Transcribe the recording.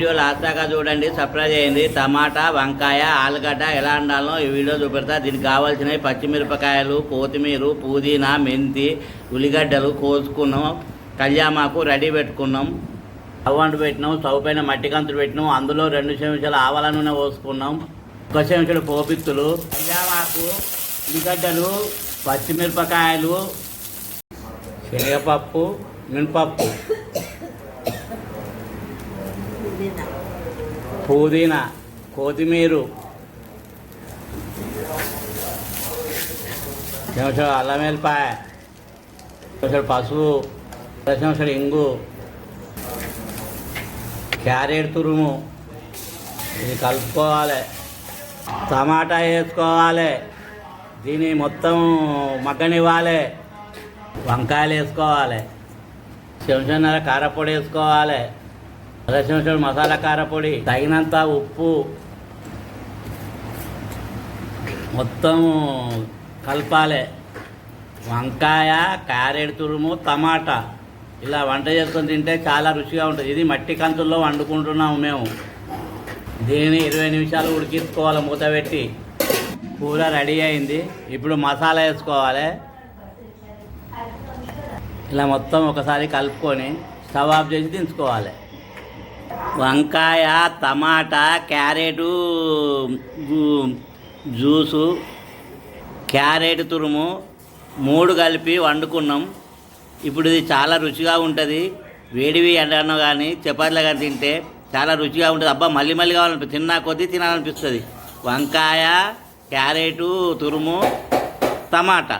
Video last దాకా చూడండి surprise చేయండి టమాటా వంకాయ ఆలుగడ్డ ఎలా వండాలో ఈ వీడియో చూపెడతా. దీనికి కావాల్సినవి పచ్చిమిరపకాయలు కొత్తిమీర పుదీనా మెంతి ఉల్లిగడ్డలు కోసుకున్నాం. కళ్యామాకు రెడీ పెట్టుకున్నాం. స్టవ్ అంటు పెట్టినాం స్టవ్ పైన మట్టి కంతులు పెట్టినాం. అందులో రెండు చెంచాలు ఆవాల నూనె పోసుకున్నాం. ఒక చెంచాలు పోపిత్తులు కళ్యామాకు ఉల్లిగడ్డలు పచ్చిమిరపకాయలు శనగపప్పు మినపప్పు. పుదీనా కొత్తిమీర. చెంచాడు అల్లం వెల్లిపాయ. చెంచాడు పసుపు. చెంచాడు ఇంగు. క్యారెట్ తురుము. ఇది కలుపుకోవాలి. టమాటా వేసుకోవాలి. దీన్ని మొత్తం మగ్గనివ్వాలి. వంకాయలు వేసుకోవాలి. చెంచాన్నర కారపొడి వేసుకోవాలి. అర మసాలా కారపొడి తగినంత ఉప్పు మొత్తం కలపాలి. వంకాయ క్యారెట్ తురుము టమాటా. ఇలా వంట చేసుకొని తింటే చాలా రుచిగా ఉంటుంది. ఇది మట్టి కంతుల్లో వండుకుంటున్నాము మేము. దీన్ని ఇరవై నిమిషాలు ఉడికించుకోవాలి మూత పెట్టి. కూర రెడీ అయింది. ఇప్పుడు మసాలా వేసుకోవాలి. ఇలా మొత్తం ఒకసారి కలుపుకొని స్టవ్ ఆఫ్ చేసి దించుకోవాలి. వంకాయ టమాటా క్యారెటు జ్యూసు క్యారెట్ తురుము మూడు కలిపి వండుకున్నాం. ఇప్పుడు ఇది చాలా రుచిగా ఉంటుంది. వేడివి ఎండనో కానీ చపాతీలు కానీ తింటే చాలా రుచిగా ఉంటుంది. అబ్బా మళ్ళీ మళ్ళీ కావాలనిపి తిన్నా కొద్దీ తినాలనిపిస్తుంది. వంకాయ క్యారెటు తురుము టమాటా.